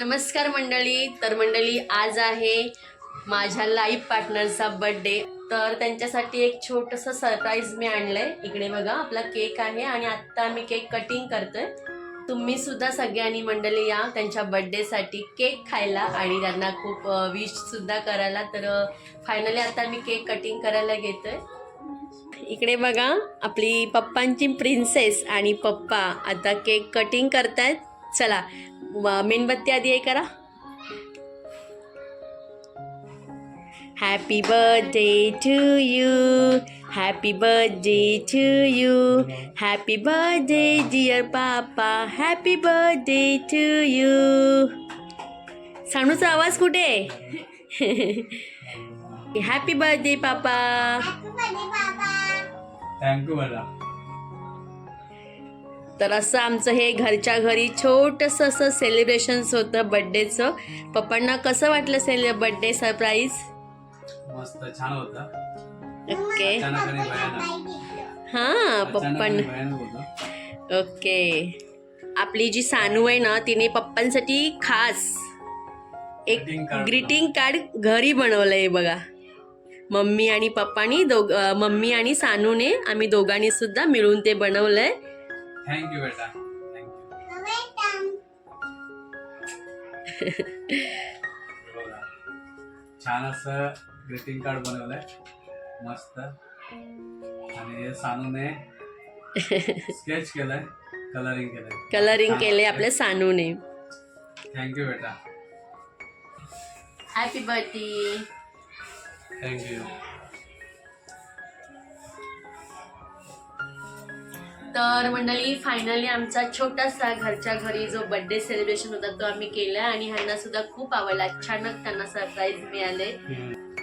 नमस्कार मंडळी. तर मंडळी आज आहे माझ्या लाईफ पार्टनरचा बर्थडे तर त्यांच्यासाठी एक छोटंसं सरप्राईज मी आणलंय. इकडे बघा आपला केक आहे आणि आत्ता आम्ही केक कटिंग करतोय. तुम्ही सुद्धा सगळ्यांनी मंडळी या त्यांच्या बर्थडेसाठी केक खायला आणि त्यांना खूप विश सुद्धा करायला. तर फायनली आता मी केक कटिंग करायला घेतोय. इकडे बघा आपली पप्पांची प्रिन्सेस आणि पप्पा आता केक कटिंग करतायत. चला मेणबत्ती आधी हे करा happy birthday to you happy birthday to you happy birthday dear papa happy birthday to you सानूचा आवाज कुठे हॅपी बर्थडे पापा थँक्यू बेटा तर असं आमचं हे घरच्या घरी छोटंसं असं सेलिब्रेशन्स होतं बड्डेचं पप्पांना कसं वाटलं सेल बड्डे सरप्राईज मस्त छान होता. ओके. हां पप्पांना. ओके. आपली जी सानू आहे ना तिने पप्पांसाठी खास एक ग्रीटिंग कार्ड घरी बनवलंय बघा. मम्मी आणि पप्पानी दोघ मम्मी आणि सानूने आम्ही दोघांनी सुद्धा मिळून ते बनवलंय. थँक्यू बेटा. थँक्यू बघा. छान असं ग्रीटिंग कार्ड बनवलंय. मस्त. आणि हे सानूने स्केच केलंय. कलरिंग केलंय. कलरिंग केले आपल्या सानूने. थँक्यू बेटा. हॅपी बर्थडे थँक्यू तर मंडळी फायनली आमचा छोटासा घरच्या घरी जो बर्थडे सेलिब्रेशन होता तो आम्ही केला आणि ह्यांना सुद्धा खूप आवडला. अचानक त्यांना सरप्राईज मिळाले.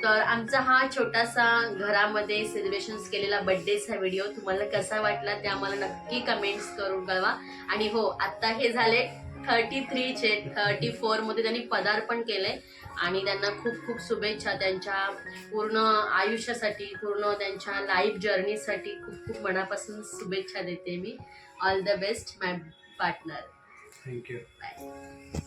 तर आमचा हा छोटासा घरामध्ये सेलिब्रेशन केलेला बर्थडेचा व्हिडिओ तुम्हाला कसा वाटला ते आम्हाला नक्की कमेंट्स करून कळवा. आणि हो आता हे झाले थर्टी थ्रीचे थर्टी फोरमध्ये त्यांनी पदार्पण केले आणि त्यांना खूप खूप शुभेच्छा त्यांच्या पूर्ण आयुष्यासाठी पूर्ण त्यांच्या लाईफ जर्नीसाठी खूप खूप मनापासून शुभेच्छा देते मी. All the best my partner thank you bye